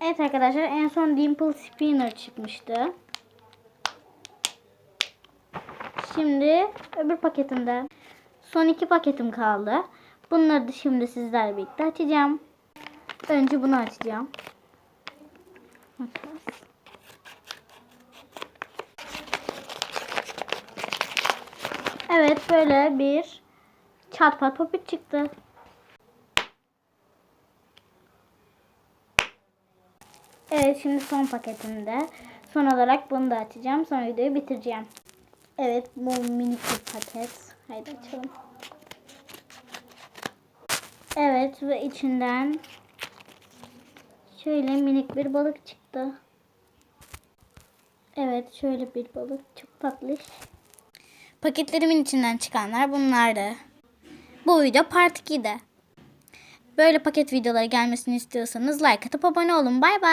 Evet arkadaşlar en son Dimple Spinner çıkmıştı. Şimdi öbür paketimde son iki paketim kaldı. Bunları da şimdi sizlerle birlikte açacağım. Önce bunu açacağım. Evet böyle bir çatpat popit çıktı. Evet şimdi son paketimde. Son olarak bunu da açacağım. Sonra videoyu bitireceğim. Evet bu minik bir paket. Haydi açalım. Evet ve içinden şöyle minik bir balık çıktı. Evet şöyle bir balık. Çok tatlış. Paketlerimin içinden çıkanlar bunlardı. Bu video part 2'de. Böyle paket videoları gelmesini istiyorsanız like atıp abone olun. Bay bay.